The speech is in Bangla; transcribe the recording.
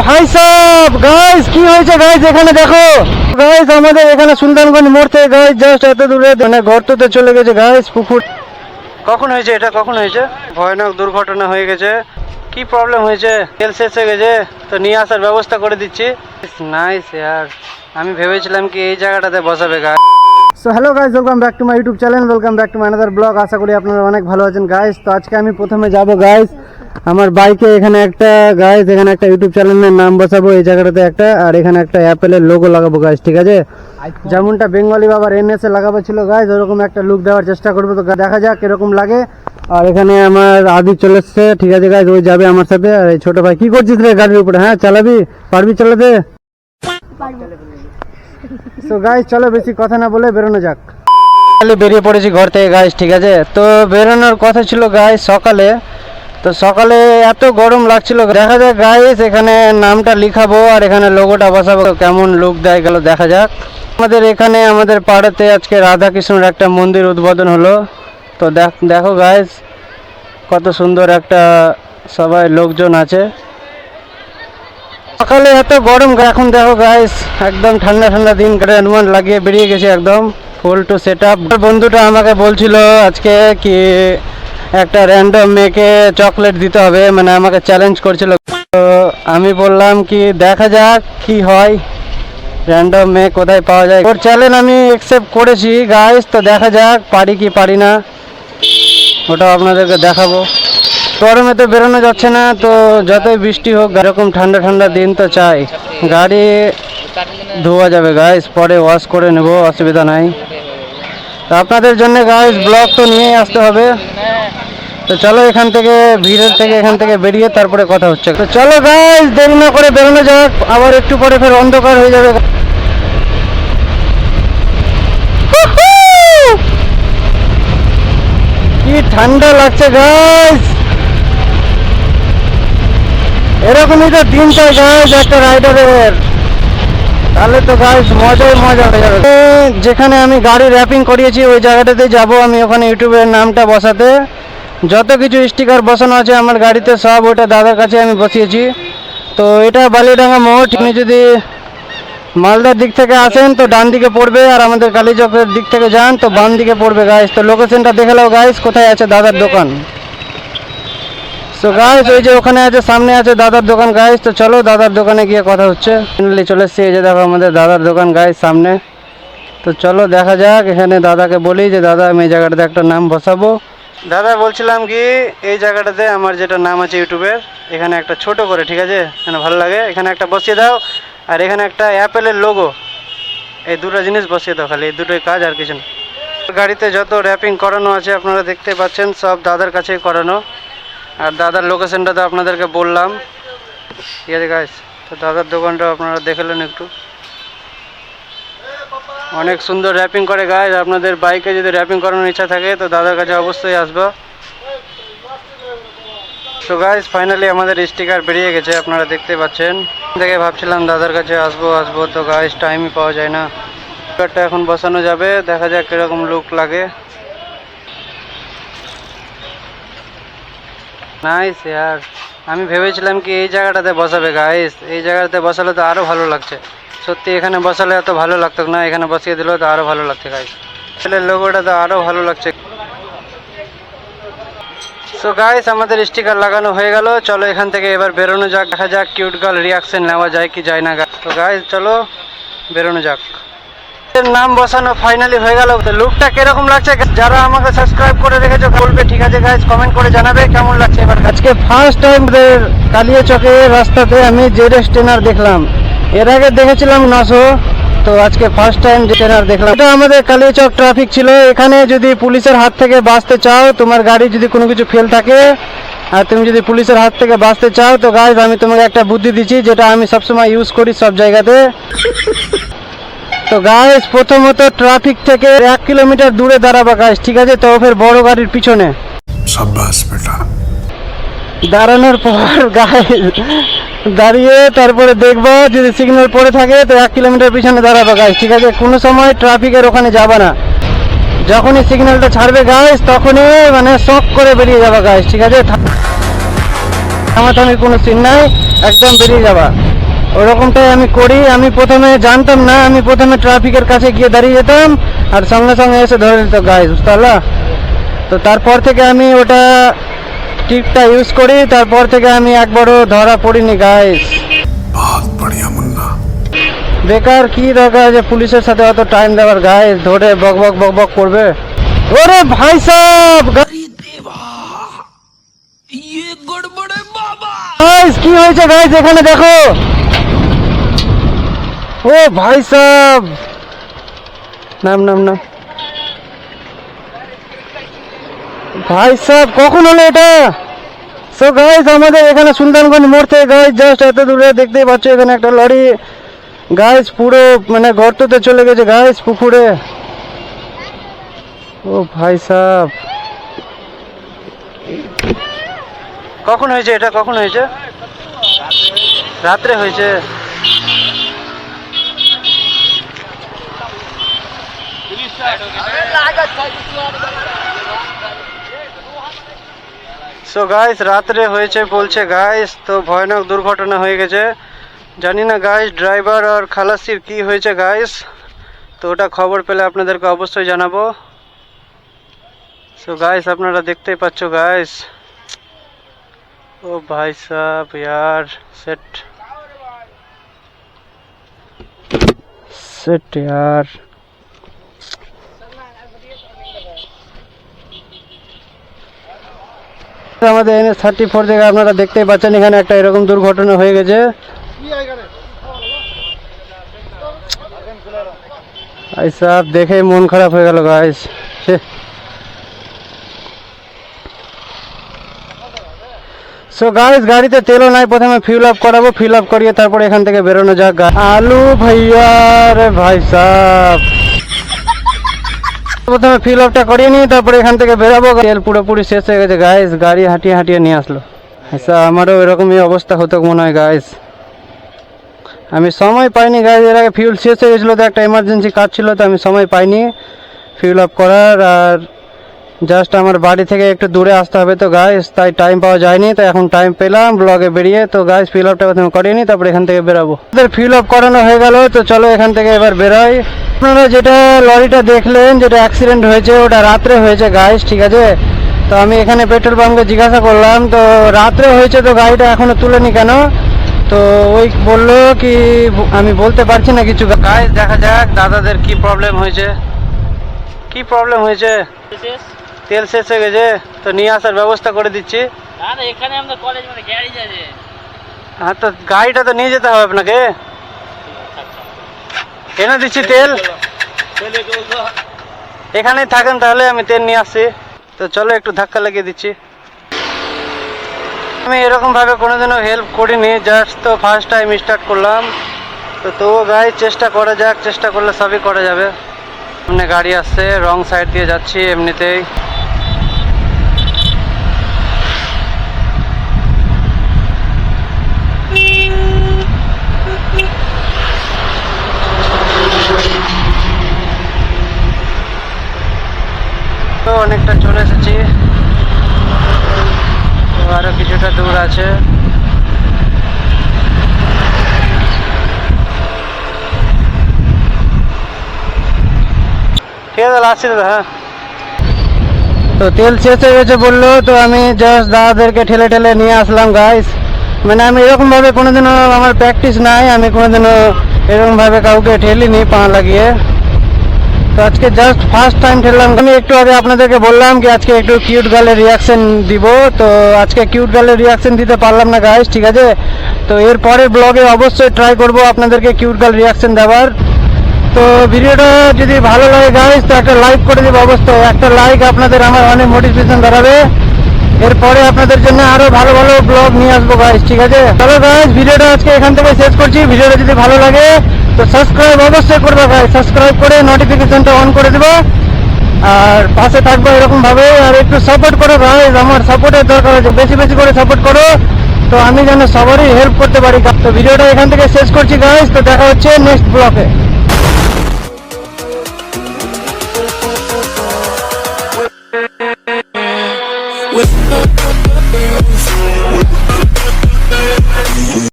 ভাই সাহেব গাইস কি হয়েছে গাইস এখানে দেখো। গাইস আমাদের এখানে সুলতানগঞ্জ মোড় থেকে গাইস জাস্ট এত দূরে মানে গর্ততে চলে গেছে গাইস পুকুর। কখন হয়েছে এটা? কখন হয়েছে? ভয়ানক দুর্ঘটনা হয়ে গেছে। কি প্রবলেম হয়েছে? তেল শেষ হয়ে গেছে, তো নিয়ে আসার ব্যবস্থা করে দিচ্ছি। নাইস ইয়ার আমি ভেবেছিলাম কি এই জায়গাটাতে বসাবে গাছ so hello guys welcome back to my YouTube channel welcome back to my another blog আশা করি আপনারা অনেক ভালো আছেন গাইজ তো আজকে আমি প্রথমে যাব গাইজ আমার বাইকে এখানে একটা গাইজ এখানে একটা ইউটিউব চ্যানেলের নাম বসাবো, এই জায়গাটাতে একটা, আর এখানে একটা অ্যাপেলের লোগো লাগাবো গাইজ ঠিক আছে? যেমনটা বেঙ্গলি বাবার এম এস এ লাগাবো ছিল গাইজ ওরকম একটা লুক দেওয়ার চেষ্টা করব, তো দেখা যাক, এরকম লাগে। আর এখানে আমার আদি চলে এসছে, ঠিক আছে গাইজ ওই যাবে আমার সাথে, আর এই ছোট ভাই, কি করছিস রে গাড়ির উপরে হ্যাঁ চালাবি? পারবি চালাতে? তো গাইজ চলো বেশি কথা না বলে বেরোনো যাক। বেরিয়ে পড়েছি ঘর থেকে গাইজ ঠিক আছে? তো বেরোনোর কথা ছিল গাইজ সকালে তো সকালে এত গরম লাগছিল, দেখা যাক গাইস এখানে নামটা লিখাবো আর এখানে লোগোটা বসাবো, কেমন লুক দেয় গেল, দেখা যাক। আমাদের এখানে, আমাদের পাড়াতে আজকে রাধাকৃষ্ণের একটা মন্দির উদ্বোধন হলো। তো দেখ, দেখো গাইস কত সুন্দর একটা সবাই লোকজন আছে। সকালে এত গরম, এখন দেখো গাইস একদম ঠান্ডা ঠান্ডা দিন কাটে অনুমান লাগিয়ে বেরিয়ে গেছে একদম ফুল টু সেট আপ বন্ধুটা আমাকে বলছিল আজকে কি একটা র্যান্ডম মেয়েকে চকলেট দিতে হবে মানে আমাকে চ্যালেঞ্জ করছিল। তো আমি বললাম কি, দেখা যাক কি হয়। র্যান্ডম মেয়ে কোথায় পাওয়া যায়। ওর চ্যালেঞ্জ আমি অ্যাকসেপ্ট করেছি গাইস তো দেখা যাক পারি কি পারি না। ওটা আপনাদেরকে দেখাবো। গরমে তো বেরোনো যাচ্ছে না, তো যতই বৃষ্টি হোক, এরকম ঠান্ডা ঠান্ডা দিন তো চাই। গাড়ি ধোয়া যাবে গাইস পরে ওয়াশ করে নেব, অসুবিধা নাই। আপনাদের জন্য গাইস ব্লগ তো নিয়েই আসতে হবে। তো চলো এখান থেকে, ভিড়ের থেকে এখান থেকে বেরিয়ে তারপরে কথা হচ্ছে। তো চলো গাইস দেরি না করে বেরোনো যাক, আবার একটু পরে ফের অন্ধকার হয়ে যাবে। কি ঠান্ডা লাগছে গাইস এরকমই তো দিন চাই গাইস একটা রাইডারের তাহলে তো গাইস মজাই মজা হয়ে যাবে। যেখানে আমি গাড়ি র্যাপিং করিয়েছি, ওই জায়গাটাতে যাব আমি ওখানে ইউটিউবের নামটা বসাতে। যত কিছু স্টিকার বসানো আছে আমার গাড়িতে, সব ওটা দাদার কাছে আমি বসিয়েছি। তো এটা বালিডাঙ্গা মোড়, আপনি যদি মালদার দিক থেকে আসেন, তো ডান দিকে পড়বে, আর আমাদের কালীচকের দিক থেকে যান, তো বাম দিকে পড়বে গাইস তো লোকেশনটা দেখে গাইস কোথায় আছে দাদার দোকান। তো গাইস ওই যে ওখানে আছে, সামনে আছে দাদার দোকান গাইস তো চলো দাদার দোকানে গিয়ে কথা হচ্ছে। ফাইনালি চলে এসছি, এই যে দেখো আমাদের দাদার দোকান গাইস সামনে। তো চলো দেখা যাক, এখানে দাদাকে বলি যে, দাদা, আমি এই জায়গাটাতে একটা নাম বসাবো। দাদা, বলছিলাম কি, এই জায়গাটাতে আমার যেটা নাম আছে ইউটিউবের, এখানে একটা ছোট করে, ঠিক আছে? এখানে ভালো লাগে। এখানে একটা বসিয়ে দাও, আর এখানে একটা অ্যাপেলের লোগো এই দুটো জিনিস বসিয়ে দাও খালি, এই দুটোই কাজ আর কিছু না। গাড়িতে যত র্যাপিং করানো আছে আপনারা দেখতে পাচ্ছেন, সব দাদার কাছেই করানো। আর দাদার লোকেশনটা তো আপনাদেরকে বললাম। ঠিক আছে গাইস তো দাদার দোকানটা আপনারা দেখলেন একটু। অনেক সুন্দর র্যাপিং করে গাইস আপনাদের বাইকে যদি র্যাপিং করানোর ইচ্ছা থাকে, তো দাদার কাছে অবশ্যই আসব। তো গাইস ফাইনালি আমাদের স্টিকার বেরিয়ে গেছে, আপনারা দেখতে পাচ্ছেন। দেখে ভাবছিলাম দাদার কাছে আসব আসব। তো গাইস টাইমই পাওয়া যায় না। স্টিকারটা এখন বসানো যাবে। দেখা যাক কীরকম লুক লাগে। নাইস ইয়ার আমি ভেবেছিলাম কি এই জায়গাটাতে বসাবে গাইস এই জায়গাটাতে বসালে তো আরও ভালো লাগছে। সত্যি, এখানে বসালে এত ভালো লাগতো না, এখানে বসিয়ে দিলেও তো আরও ভালো লাগছে গাইস ছেলের লোগোটা তো আরও ভালো লাগছে। সো গাইস আমাদের স্টিকার লাগানো হয়ে গেল। চলো এখান থেকে এবার বেরোনো যাক, দেখা যাক কিউট গার্ল রিয়াকশন নেওয়া যায় কি যায় না। তো গাইস চলো বেরোনো যাক। নাম বসানো ফাইনালি হয়ে গেল। লুকটা কীরকম লাগছে? যারা আমাকে সাবস্ক্রাইব করে রেখেছো, বলবে, ঠিক আছে গাইস কমেন্ট করে জানাবে, কেমন লাগছে? এবার আজকে ফার্স্ট টাইম কালিয়া চকে রাস্তাতে আমি জেডএস ট্রেনার দেখলাম। এর আগে দেখেছিলাম নশো তো আজকে ফার্স্ট টাইম ট্রেনার দেখলাম। এটা আমাদের কালিয়াচক ট্রাফিক ছিল। এখানে যদি পুলিশের হাত থেকে বাঁচতে চাও, তোমার গাড়ি যদি কোনো কিছু ফেল থাকে, আর তুমি যদি পুলিশের হাত থেকে বাঁচতে চাও, তো গাইজ আমি তোমাকে একটা বুদ্ধি দিচ্ছি, যেটা আমি সবসময় ইউজ করি সব জায়গাতে। তো গাইস প্রথমত ট্রাফিক থেকে এক কিলোমিটার দূরে দাঁড়াবা গাইস ঠিক আছে? তো ফের বড় গাড়ির পিছনে। দাঁড়ানোর পর গাইস দাঁড়িয়ে তারপরে দেখব যদি সিগন্যাল পড়ে থাকে তো এক কিলোমিটার পিছনে দাঁড়াবা গাইস ঠিক আছে? কোনো সময় ট্রাফিকের ওখানে যাবা না। যখনই সিগন্যালটা ছাড়বে গাইস তখনই মানে শখ করে বেরিয়ে যাবা গাইস ঠিক আছে? থামাথামির কোনো সিন নাই একদম বেরিয়ে যাবা। ওরকমটাই আমি করি। আমি প্রথমে জানতাম না আমি প্রথমে ট্রাফিকের কাছে গিয়ে দাঁড়িয়ে যেতাম আর সঙ্গে সঙ্গে এসে ধরে নিত গায়ে বুঝতে তো তারপর থেকে আমি ওটা টিপটা ইউজ করি। তারপর থেকে আমি একবারও ধরা পড়িনি গাইস বেকার কি দরকার যে পুলিশের সাথে অত টাইম দেওয়ার? গাইস ধরে বক বক বক বক করবে? ওরে ভাই সাহেব কি হয়েছে? গাইস এখানে দেখো। ও ভাই সাহেব নাম নাম নাম। ভাই সাহেব কখন হলো এটা? সো গাইস আমাদের এখানে সুলতানগঞ্জ মোড় থেকে গাইস জাস্ট এত দূরে দেখতেই পাচ্ছ, এখানে একটা লরি। গাইস পুরো মানে গর্ততে চলে গেছে গাইস পুকুরে। ও ভাই সাহ কখন হয়েছে এটা? কখন হয়েছে? রাত্রে হয়েছে। সো গাইস রাত্রে হয়েছে বলছে গাইস তো ভয়ানক দুর্ঘটনা হয়ে গেছে জানি না গাইস ড্রাইভার আর খালাসির কি হয়েছে গাইস তো ওটা খবর পেলে আপনাদেরকে অবশ্যই জানাব সো গাইস আপনারা দেখতেই পাচ্ছ গাইস ও ভাই সাহ ইয়ার সেট সেট यार। আমাদের এন থার্টি ফোর থেকে আপনারা দেখতেই পাচ্ছেন, এখানে একটা এরকম দুর্ঘটনা হয়ে গেছে। দেখে মন খারাপ হয়ে গেল গাইস সো গাইস গাড়িতে তেলও নাই, প্রথমে ফিল আপ করাবো ফিল আপ করিয়ে তারপরে এখান থেকে বেরোনো যাক আলু ভাইয়া, রে ভাই সাহেব প্রথমে ফিল আপটা করিয়ে নিই তারপরে এখান থেকে বেরাবো। তেল পুরোপুরি শেষ হয়ে গেছে। গাইস গাড়ি হাঁটিয়ে হাঁটিয়ে নিয়ে আসলো। আচ্ছা আমারও এরকমই অবস্থা হতো মনে হয় গাইস আমি সময় পাইনি গাইস এর আগে ফিউল শেষ হয়ে গেছিল, তো একটা এমার্জেন্সি কাজ ছিল, তো আমি সময় পাইনি ফিউল আপ করার। আর জাস্ট আমার বাড়ি থেকে একটু দূরে আসতে হবে তো গাইস তাই টাইম পাওয়া যায়নি তো এখন টাইম পেলাম ব্লগে বেরিয়ে, তো গাইস ফিল আপটা প্রথমে করিয়ে নিই তারপরে এখান থেকে বেরাবো। ফিল আপ করানো হয়ে গেল, তো চলো এখান থেকে এবার বেরোই। আপনারা যেটা লরিটা দেখলেন, যেটা অ্যাক্সিডেন্ট হয়েছে, ওটা রাত্রে হয়েছে গাইস ঠিক আছে? তো আমি এখানে পেট্রোল পাম্পকে জিজ্ঞাসা করলাম, তো রাত্রে হয়েছে তো গাড়িটা এখনও তুলেনি কেন? তো ওই বলল কি, আমি বলতে পারছি না কিছু। গাইস দেখা যাক দাদাদের কি প্রবলেম হয়েছে। কি প্রবলেম হয়েছে? তেল শেষ হয়ে গেছে তো নিয়ে আসার ব্যবস্থা করে দিচ্ছি। এখানে কলেজ মানে গ্যারেজ আছে হ্যাঁ তো গাড়িটা তো নিয়ে যেতে হবে আপনাকে। এনে দিচ্ছি তেল। এখানেই থাকেন তাহলে আমি তেল নিয়ে আসছি। তো চলো একটু ধাক্কা লাগিয়ে দিচ্ছি। আমি এরকম ভাবে কোনোদিনও হেল্প করিনি জাস্ট তো ফার্স্ট টাইম স্টার্ট করলাম। তো তবুও গাড়ি চেষ্টা করা যাক চেষ্টা করলে সবই করা যাবে। সামনে গাড়ি আসছে রং সাইড দিয়ে যাচ্ছি এমনিতেই তো অনেকটা চলে এসেছি তো আরও কিছুটা দূর আছে হ্যাঁ। তো তেল শেষ হয়ে গেছে বলল, তো আমি জাস্ট দাদাদেরকে ঠেলে ঠেলে নিয়ে আসলাম গাইস মানে আমি এরকম ভাবে কোনোদিনও আমার প্র্যাকটিস নাই, আমি কোনোদিনও এরকম ভাবে কাউকে ঠেলিনি পা লাগিয়ে। তো আজকে জাস্ট ফার্স্ট টাইম ঠেললাম। আমি একটু আগে আপনাদেরকে বললাম কি, আজকে একটু কিউট গার্লের রিয়াকশন দিব। তো আজকে কিউট গার্লের রিয়াকশন দিতে পারলাম না গাইস ঠিক আছে? তো এর পরের ব্লগে অবশ্যই ট্রাই করব আপনাদেরকে কিউট গার্ল রিয়াকশন দেওয়ার। তো ভিডিওটা যদি ভালো লাগে গাইস তো একটা লাইক করে দেবো অবশ্যই। একটা লাইক আপনাদের আমার অনেক মোটিভেশন দাঁড়াবে এরপরে আপনাদের জন্য আরও ভালো ভালো ব্লগ নিয়ে আসব গাইস ঠিক আছে? চলো গাইস ভিডিওটা আজকে এখান থেকে শেষ করছি। ভিডিওটা যদি ভালো লাগে, তো সাবস্ক্রাইব অবশ্যই করবে গাইস সাবস্ক্রাইব করে নোটিফিকেশনটা অন করে দেবো। আর পাশে থাকব এরকম ভাবে। আর একটু সাপোর্ট করো গাইস আমার সাপোর্টের দরকার আছে। বেশি বেশি করে সাপোর্ট করো। তো আমি যেন সবারই হেল্প করতে পারি। তো ভিডিওটা এখান থেকে শেষ করছি গাইস তো দেখা হচ্ছে নেক্সট ব্লগে